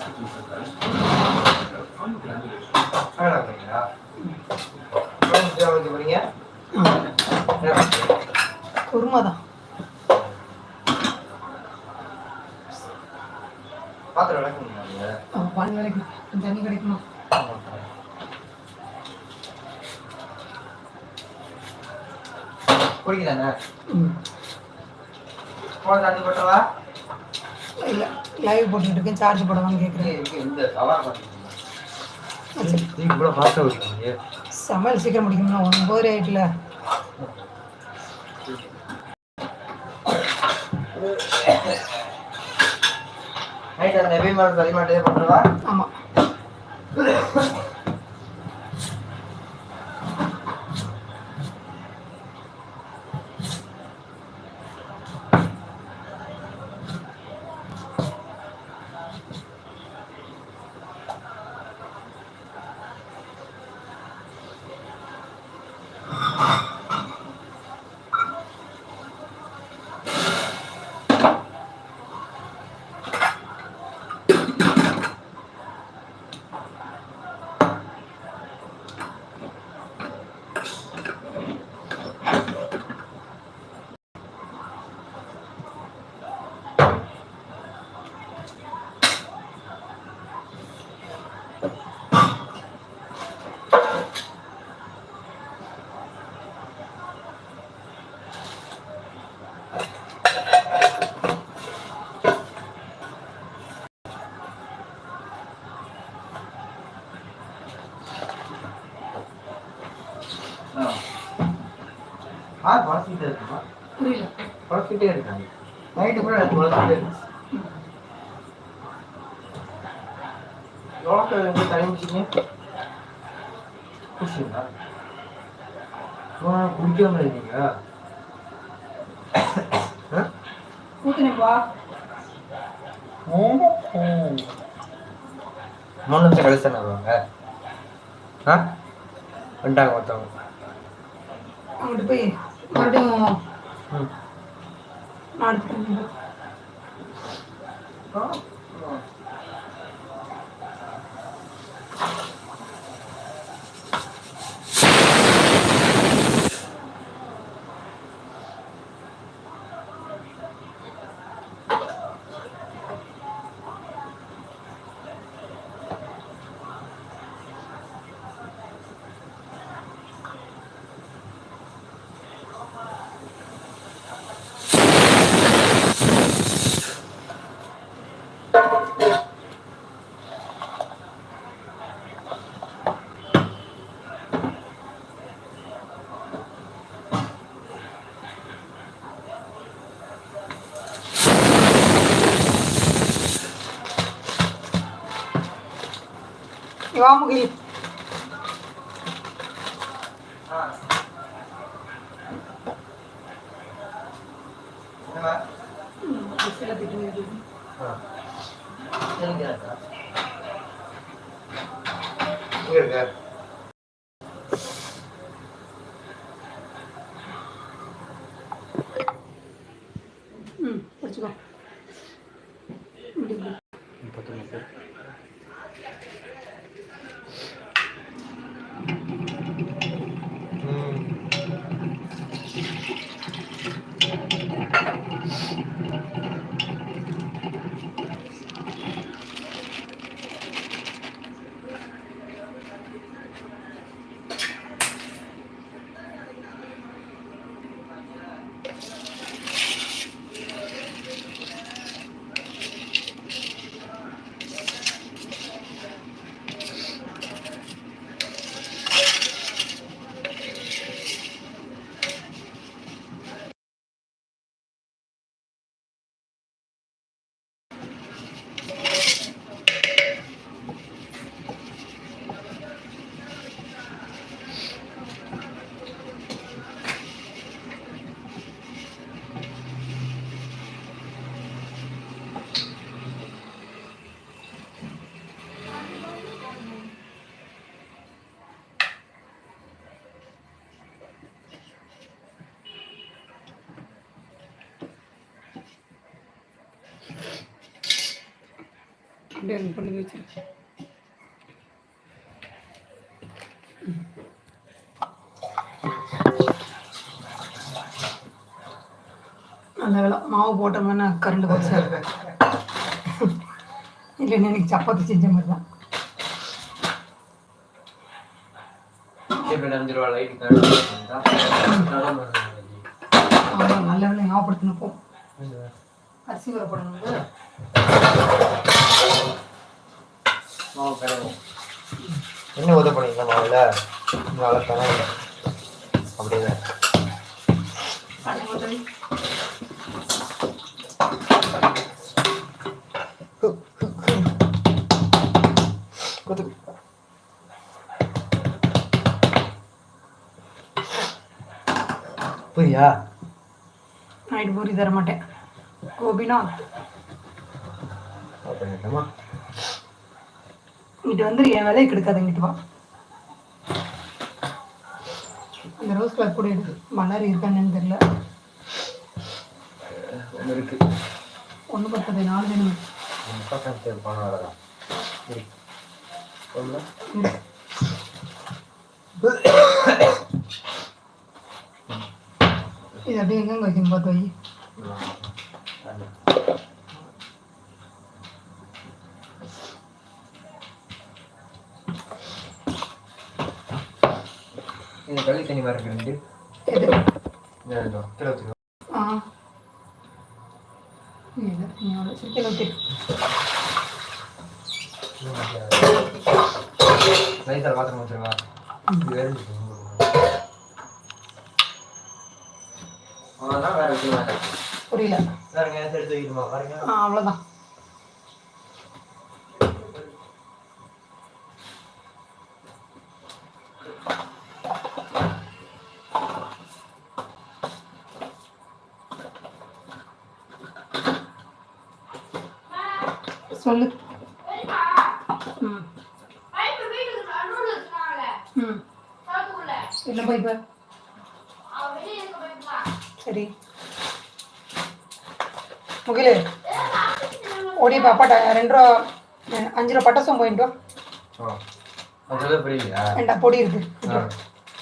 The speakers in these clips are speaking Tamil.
Instituto Fantástica foi um grande erro. Live போட்டுட்டு இருக்கேன் சார்ஜ் போடவான்னு கேட்குறேன் சமையல் சீக்கிரம் முடிக்கணும்னா ஒன்பது ஆயிட்டுல. நைட் அந்த மாடு களிமாட்டே பண்ணுறவா ஆமாம் ஆ குழச்சிக்கிட்டே இருக்குமா? புரியல. குழச்சிக்கிட்டே இருக்காங்க. நைட்டு கூட எனக்கு குழச்சிக்கிட்டே இருக்கு. எவ்வளோ எங்கே தண்ணி குடிச்சிங்க குடிச்சிங்களா குடிக்காம இருக்கீங்க மூணு நிமிஷம் கழிச்சு தானே வருவாங்க? ஆ? வந்துட்டாங்க ஒருத்தவங்க அங்கிட்டு போய் ಮಾಡ್ತೀನಿ மறுபடியும் ம் நாளைக்கு வா முகில் ஆ என்னம்மா ஆ சரிங்க இங்க இருக்க ம் பிடிச்சிக்கோ இப்படி கொண்டு போய் வச்சிருக்கேன். நல்ல வேலை மாவு போட்டோம்னா கரண்ட் போச்சு இல்லைன்னா எனக்கு சப்பாத்தி செஞ்ச மாதிரி தான். இப்போ அஞ்சு ரூபா லைட் ஆமாம் நல்ல வேலை ஞாபகப்படுத்தினப்போ. அரிசி வர போடணும் மாவு கிடக்கும் என்ன உதவி பண்ணிங்க மாவுல? நல்லா தானே அப்படியே. குத்து. புரியா? நைட்டு பூரி தர மாட்டேன் பண்ணிட்டோமா இங்கிட்டு வந்து என் வேலையை கெடுக்காது இங்கிட்டு வா. அந்த ரோஸ் கலர் கூட இருக்கு. மலர் இருக்கான்னு தெரியல. ஒன்று இருக்கு. ஒன்று பத்தது நாலு வேணும். இது அப்படியே எங்கெங்க வைக்கணும்? பார்த்து வை. இது கள்ளி தண்ணி வர ரெண்டு. ஆ. லைட்டாக பாத்திரம் வச்சுருவா இது வேறு அவ்வளோதான் வேறு வைக்க மாட்டேன் புரியல. ஆ அவ்வளோதான் சொல்லு. என்ன பைப்பு? சரி. முகிலு. ஓடி பாப்பாட்ட ரெண்டு ரூபா அஞ்சு ரூபா பட்டாசம் போயிட்டு வா. ஆ அது புரியலையா ரெண்டா பொடி இருக்கு.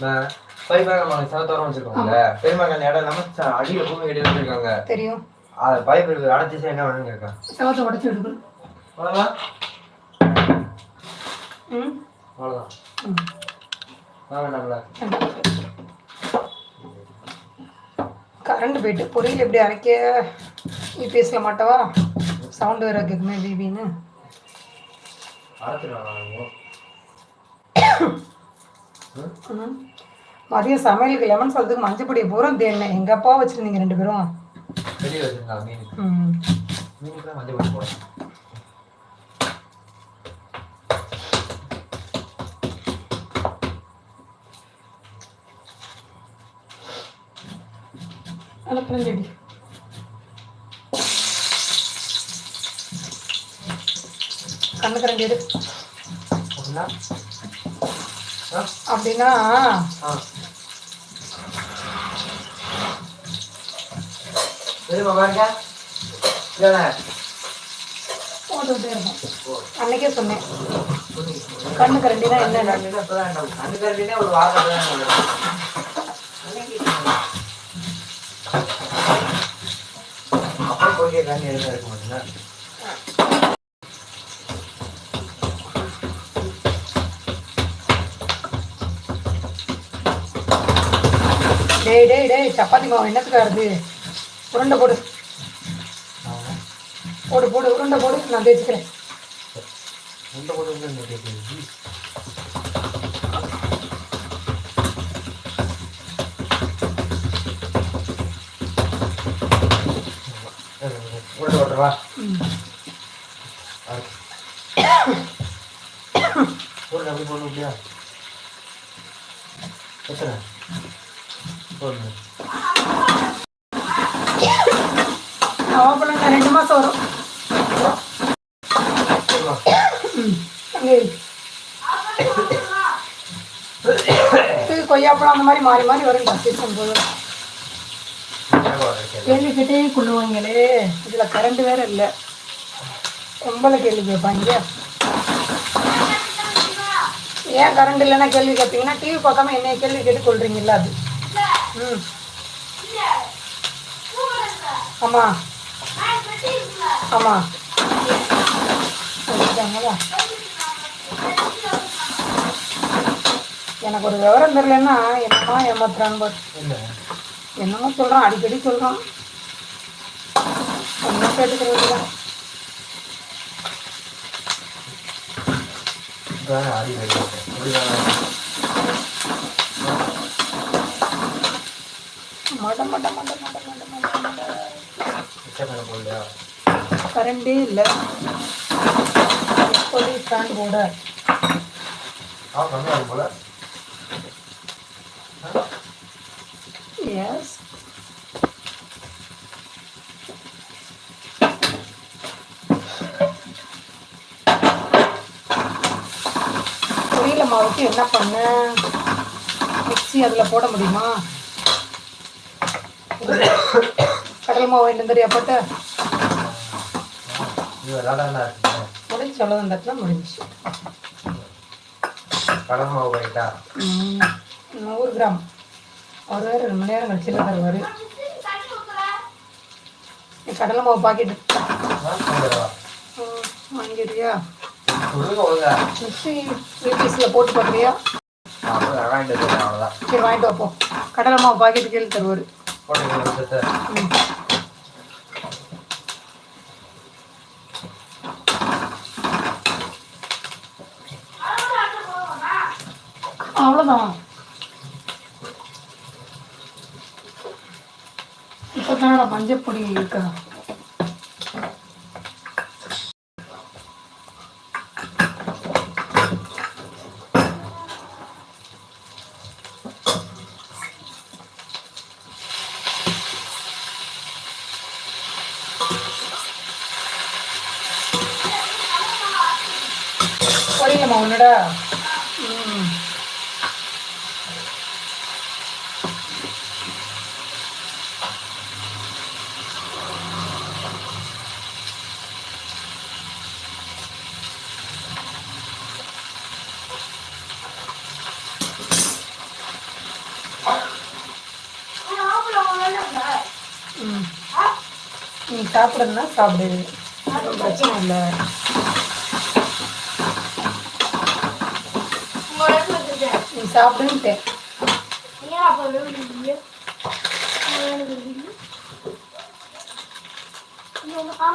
நம்ம சவத்தோரம் வச்சிருக்கோம்ல. பெருமாள் இடம் நம்ம அடியில பூமி கட்டி வச்சிருக்காங்க. தெரியும். அது பைப் இருக்கு அடைச்சிச்சு என்ன பண்ணுங்க இருக்கா செவத்தை உடச்சி எடுக்கணும். அவ்வளோதான் ம். அவ்வளோதான் வாங்க நம்மள. கரண்ட் போயிட்டு பொரியல் எப்படி அரைக்க? யூபிஎஸ்ல மாட்டவா? சவுண்டு வேற கேட்குமே பிபின்னு. மதியம் சமையலுக்கு லெமன் சாதத்துக்கு மஞ்சள் பொடியை பூரா தேடினேன் எங்கள் அப்பா வச்சுருந்தீங்க ரெண்டு பேரும். வெளியே வச்சிருக்காங்க மீனுக்கு ம் மீனுக்கு தான் மஞ்சள் போட்டு போடுறேன் அனுப்புறேன் செடி கண்ணு கரண்டி எடு அப்படின்னா அன்னைக்கே சொன்னேன். கண்ணு கரண்டினா என்ன அந்த கரண்டினே ஒரு வாரம் தான் அப்புறம் கொள்கை கண்ணி எதுவும் இருக்க மாட்டேங்க டேய் டேய் டேய் சப்பாத்தி மாவு என்னத்துக்கு வருது? உருண்டை போடு. போடு போடு உருண்டை போடு. நான் தேய்ச்சிக்கிறேன். உருண்டை போட்டு உருண்டை இந்த உருண்டை போட்டுருவா உருண்டை அப்படி போடணும் இல்லையா எத்தனை? ஆப்பளம் ரெண்டு மாதம் வரும். கொய்யாப்பழம் அந்த மாதிரி மாறி மாறி வரும் சீசன் போது. கேள்விக்கிட்டே கொள்ளுவாங்களே. இதில் கரண்ட் வேற இல்லை. பொம்பளை கேள்வி கேட்பாங்க. ஏன் கரண்ட் இல்லைன்னா கேள்வி கேட்பீங்கன்னா டிவி பார்க்காம என்னைய கேள்வி கேட்டு கொள்றீங்கல்ல அது. ம் ஆமாம் ஆமாம் வச்சுட்டாங்களா எனக்கு ஒரு விவரம் தெரியலன்னா என்னமா ஏமாத்துறான்னு பாரு. என்ன? என்னமோ சொல்கிறான் அடிக்கடி சொல்கிறான் ஒன்றும் கேட்டுக்கிறது இல்லை இதான் மட மட மட மட மட மட கரண்டே இல்லை. சொல்லி ஃபேன் போட ஆ பண்ணுவாங்க போல எஸ் பொரியல மாவுக்கு என்ன பண்ண? மிக்ஸி அதில் போட முடியுமா? கடல் மாவு வாங்கிட்டு தெரியா போட்ட? முடிஞ்சு அவ்வளோதான் இடத்துல முடிஞ்சிச்சு. கடல் மாவு ம், நூறு கிராம். அவர் வேறு ரெண்டு மணி நேரம் கழிச்சு தருவார். கடலை மாவு பாக்கெட்டு வாங்கிடுறியா? ஒழுங்கா மிக்ஸி ரீபீஸில் போட்டு பார்க்குறியா வாங்கிட்டு சரி வாங்கிட்டு வைப்போம் கடலை மாவு பாக்கெட்டு கீழே தருவார். போட்டுக்கிற விஷயத்த அவ்வளோதான் இப்போ தானடா மஞ்சள் பொடி இருக்கா பொரியலம்மா உன்னடா ம் ம் நீ சாப்பிடுறதுனா சாப்பிடு. பிரச்சனை இல்லை. நீ சாப்பிடுன்ட்டேன் ஆ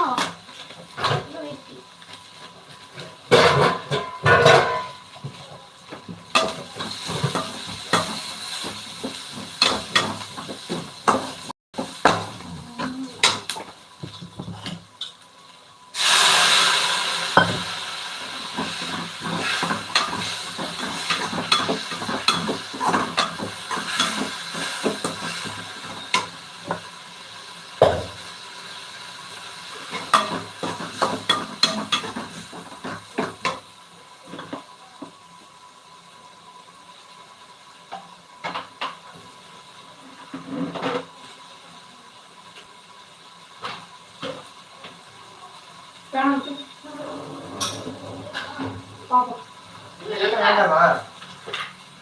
இந்த கட்டை வேண்டாமா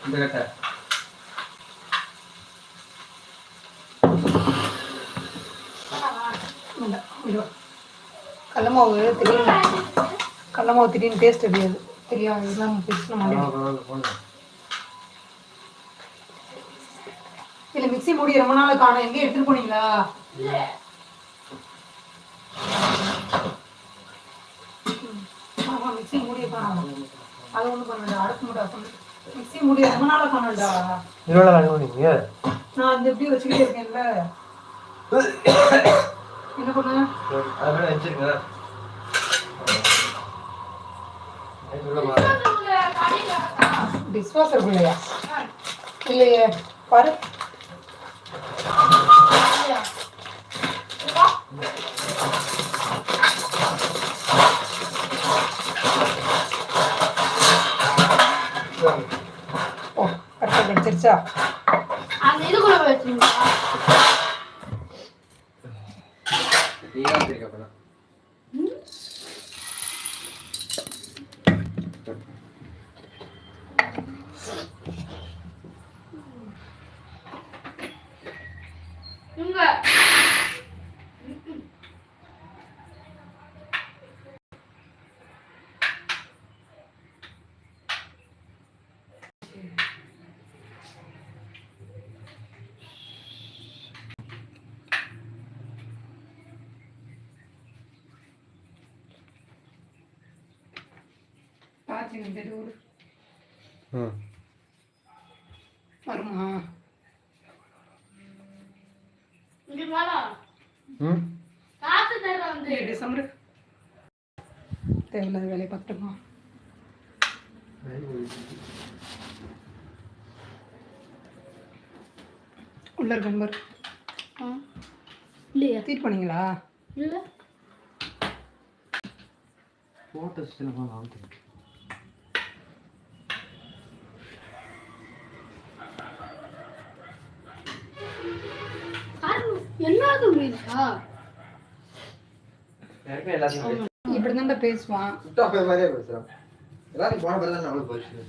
இந்த கட்டை வேண்டாம், இது வா. கடல மாவு திடீர்னு கடல மாவு திடீர்னு டேஸ்ட் தெரியாது. தெரியாது. இதெல்லாம் பேசணும் இல்லை மிக்ஸி மூடி ரொம்ப நாள் காணும். எங்கேயும் எடுத்துட்டு போனீங்களா? ஆமா மிக்ஸி மூடிய காணும். அது ஒன்றும் பண்ணல அடுப்பு மூட மிக்ஸி மூடிய ரொம்ப நாள் காணும்டா. வேணும் நீங்க? நான் அந்த எப்படி வச்சுக்கிட்டே இருக்கேன்ல? என்ன பண்ண அது மேலே இல்லையே பாரு ஓ கரெக்டாக கிடைச்சிருச்சா அந்த இதுக்குள்ள வச்சுருங்க இந்த டோர் வருமா டிசம்பர் தேவையில்லாத வேலையை பார்த்துட்டுமா உள்ள இருக்க நம்பர் ஆ. இல்லையா தீட் பண்ணீங்களா இல்ல ஃபோட்டோஸ் எல்லாம் வாங்க எனக்கு எல்லாத்தையும் இப்படி தான்டா பேசுவான். மாதிரியே பேசுறான். எல்லாத்தையும் போன பிறகு தான் நம்மளுக்கு போச்சு